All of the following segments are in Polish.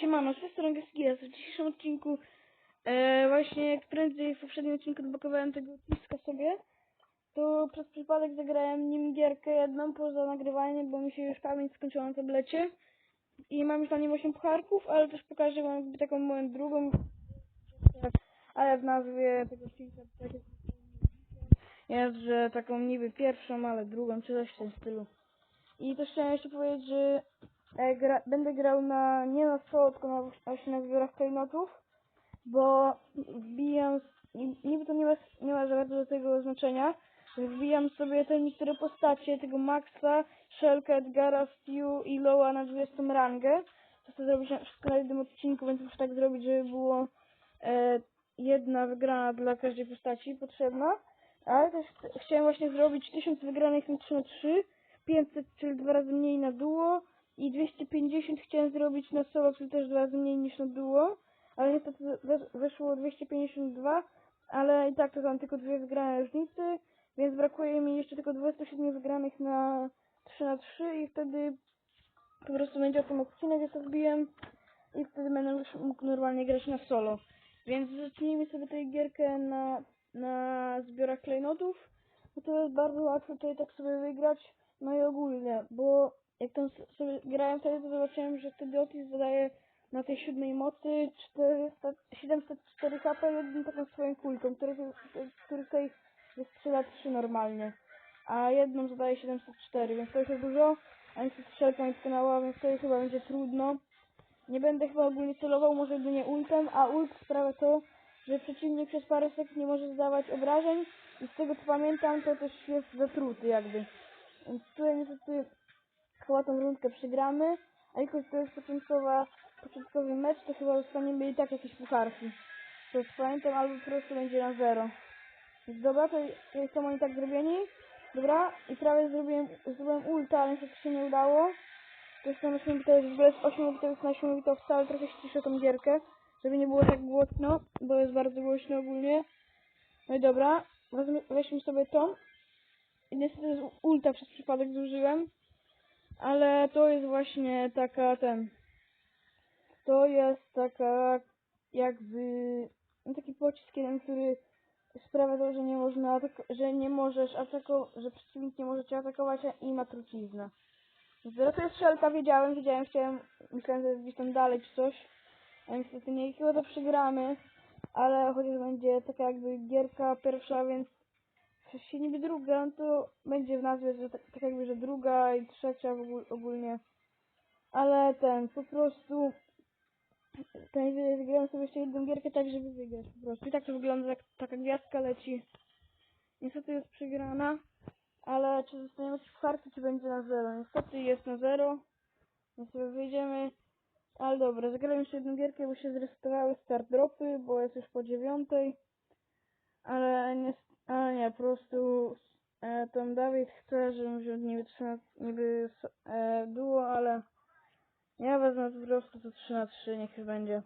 Siemano, z tej strony. W dzisiejszym odcinku e, właśnie jak prędzej w poprzednim odcinku odblokowałem tego odciska sobie, to przez przypadek zagrałem nim gierkę jedną poza nagrywaniem, bo mi się już pamięć skończyła na tablecie. I mam już na nim 8 pucharków, ale też pokażę wam taką moją drugą, ale w nazwie tego odcinka tak jest, że taką niby pierwszą, ale drugą, czy coś w tym stylu. I też chciałem jeszcze powiedzieć, że gra, będę grał na nie na solo, tylko na, właśnie na zbiorach klejnotów, bo wbijam, ni- niby to nie ma, nie ma za do tego znaczenia, wbijam sobie te niektóre postacie, tego Maxa, Shelka, Edgara, Stu i Loa na 20 rangę. To chcę zrobić wszystko na jednym odcinku, więc muszę tak zrobić, żeby było e, jedna wygrana dla każdej postaci potrzebna. Ale też ch- chciałem właśnie zrobić 1000 wygranych na 3 na 3 500, czyli dwa razy mniej na duo i 250 chciałem zrobić na solo, czyli też dwa razy mniej niż na duo, ale niestety weszło 252, ale i tak to są tylko dwie wygrane różnicy, więc brakuje mi jeszcze tylko 27 wygranych na 3 na 3 i wtedy po prostu będzie o tym odcinek, ja to wbiłem i wtedy będę już mógł normalnie grać na solo. Więc zacznijmy sobie tę gierkę na, na zbiorach klejnotów. No to jest bardzo łatwo tutaj tak sobie wygrać. No i ogólnie, bo jak tam sobie grałem wtedy, to zobaczyłem, że wtedy Otis zadaje na tej siódmej mocy 400, 704 HP jedną taką swoją kulką, który, tutaj wystrzela 3 normalnie. A jedną zadaje 704, więc to już jest dużo, a niestety strzelka mi skonała, więc to chyba będzie trudno. Nie będę chyba ogólnie celował, może jedynie ultem, a ult sprawia to, że przeciwnik przez parę sekund nie może zdawać obrażeń i z tego co pamiętam, to też jest zatruty jakby. Więc tutaj niestety chyba tą rundkę przegramy, a jako to jest początkowa, początkowy mecz, to chyba dostaniemy i tak jakieś pucharki. To jest pamiętam, albo po prostu będzie na zero. Więc dobra, to, są oni tak zrobieni. Dobra, i prawie zrobiłem, zrobiłem ulta, ale niestety się nie udało. To jest ten 8 to jest w ogóle z 8 to jest na 8 bitów, ale trochę ściszę tą gierkę, żeby nie było tak głośno, bo jest bardzo głośno ogólnie. No i dobra, weźmy, sobie tą. I niestety ulta przez przypadek zużyłem. Ale to jest właśnie taka ten. To jest taka jakby no taki pocisk jeden, który sprawia to, że nie można że nie możesz atakować, że przeciwnik nie może cię atakować i ma truciznę. Więc to jest szelka, wiedziałem, wiedziałem, chciałem, myślałem, że gdzieś tam dalej czy coś. A niestety nie, chyba to przegramy. Ale chociaż będzie taka jakby gierka pierwsza, więc Przecież się niby druga, no to będzie w nazwie, że tak, tak jakby, że druga i trzecia ogólnie. Ale ten, po prostu ten wygrałem sobie jeszcze jedną gierkę tak, żeby wygrać po prostu. I tak to wygląda, jak taka gwiazdka leci. Niestety jest przegrana, ale czy zostaniemy w karty, czy będzie na zero? Niestety jest na zero, więc sobie wyjdziemy. Ale dobra, zagrałem jeszcze jedną gierkę, bo się zresetowały start dropy, bo jest już po dziewiątej. Ale nie, ale nie, po prostu e, Tom Dawid chce, żebym wziął niby, trzy na, niby s- e, duo, ale ja wezmę po prostu to 3 na 3 niech będzie.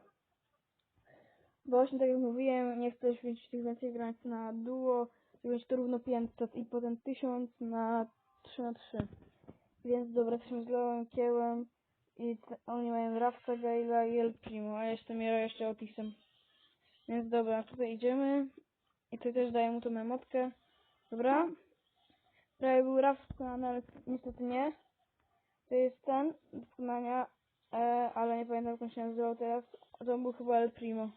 Bo właśnie tak jak mówiłem, nie chcę mieć tych więcej granic na duo, będzie to równo 500 i potem 1000 na 3 na 3 Więc dobra, jesteśmy z Lełem, Kiełem i oni mają Rafka, Gaila i El Primo, a ja jestem jeszcze Otisem. Więc dobra, tutaj idziemy. I tutaj też daję mu tą emotkę. Dobra. Prawie był Raf wykonany, ale niestety nie. To jest ten wykonania, e, ale nie pamiętam jak on się nazywał teraz. To był chyba El Primo.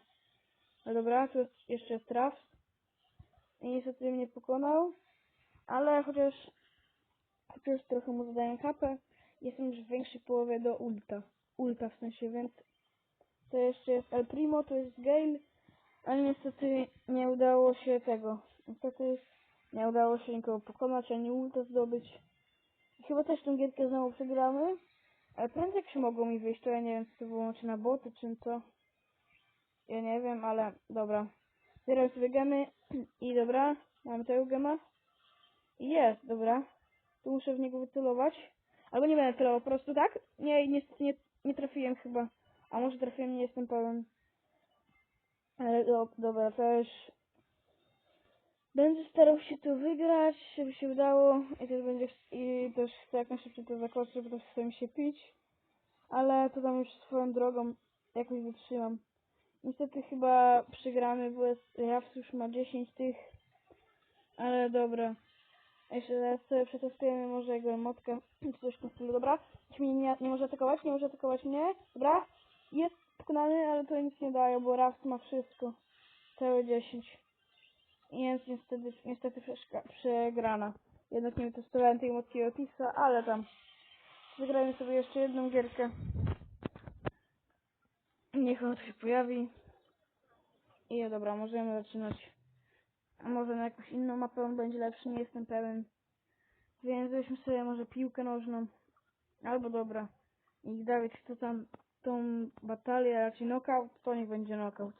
Ale dobra, tu jest, jeszcze jest Raf. I niestety mnie pokonał. Ale chociaż, chociaż trochę mu zadaję kapę. Jestem już w większej połowie do ulta. Ulta w sensie, więc to jeszcze jest El Primo, to jest Gale. Ale niestety nie udało się tego. Niestety nie udało się nikogo pokonać, ani ulta zdobyć. Chyba też tę gierkę znowu przegramy. Ale prędzej się mogło mi wyjść, to ja nie wiem, czy to było czy na boty, czy co. Ja nie wiem, ale dobra. Sobie gemy i dobra, mam tego gema. Jest, dobra. Tu muszę w niego wycelować. Albo nie będę celował, po prostu tak? Nie, niestety nie, nie trafiłem chyba. A może trafiłem, nie jestem pewien. Ale do, dobra, też będę starał się to wygrać, żeby się udało i też będzie i też chcę jak najszybciej to zakończyć, bo też chcę mi się pić. Ale to tam już swoją drogą jakoś wytrzymam. Niestety chyba przegramy, bo Raps już ma 10 tych, ale dobra. Jeszcze raz sobie przetestujemy może jego emotkę, coś w tym stylu, dobra? Mnie nie, nie może atakować, nie może atakować mnie, dobra? Jest pokonany, ale to nic nie daje, bo Raps ma wszystko. Całe 10. I Jest niestety, niestety przegrana. Jednak nie testowałem tej emotki Otisa, ale tam. Zagrajmy sobie jeszcze jedną gierkę. Niech on się pojawi. I dobra, możemy zaczynać. A może na jakąś inną mapę on będzie lepszy, nie jestem pewien. Więc weźmy sobie może piłkę nożną. Albo dobra. I Dawid, kto tam tą batalię, raczej knockout, to niech będzie knockout.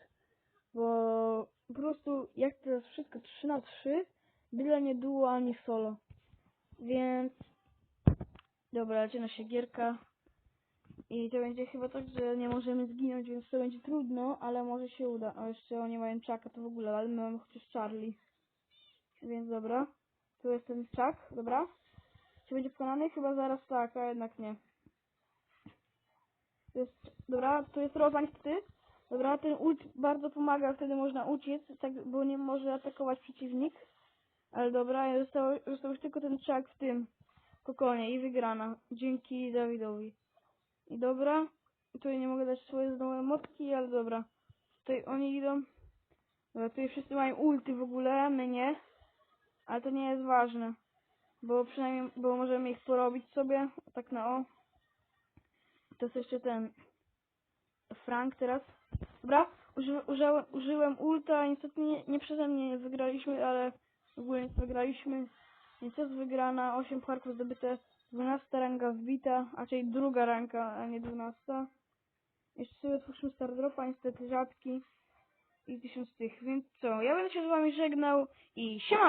Bo po prostu jak teraz wszystko 3 na 3, byle nie duo ani solo. Więc dobra, zaczyna się gierka. I to będzie chyba tak, że nie możemy zginąć, więc to będzie trudno, ale może się uda. A jeszcze oni mają czaka, to w ogóle, ale my mamy chociaż Charlie. Więc dobra. Tu jest ten czak, dobra. Czy będzie pokonany? Chyba zaraz tak, a jednak nie. Jest, dobra, tu jest Roza niestety. Dobra, ten ult bardzo pomaga, wtedy można uciec, tak, bo nie może atakować przeciwnik. Ale dobra, został, został już tylko ten czak w tym kokonie i wygrana. Dzięki Dawidowi. I dobra, tutaj nie mogę dać swoje znowu emotki, ale dobra. Tutaj oni idą. Dobra, tutaj wszyscy mają ulty w ogóle, my nie. Ale to nie jest ważne. Bo przynajmniej, bo możemy ich porobić sobie, tak na o. To jest jeszcze ten Frank teraz. Dobra, uży, użyłem, użyłem ulta, niestety nie, nie przeze mnie wygraliśmy, ale ogólnie wygraliśmy. Więc jest wygrana, 8 parków zdobyte, 12 ranga wbita, czyli druga ranka, a nie 12. Jeszcze sobie otwórzmy Stardropa, niestety rzadki i 1000 tych, więc co, ja będę się z wami żegnał i siemano!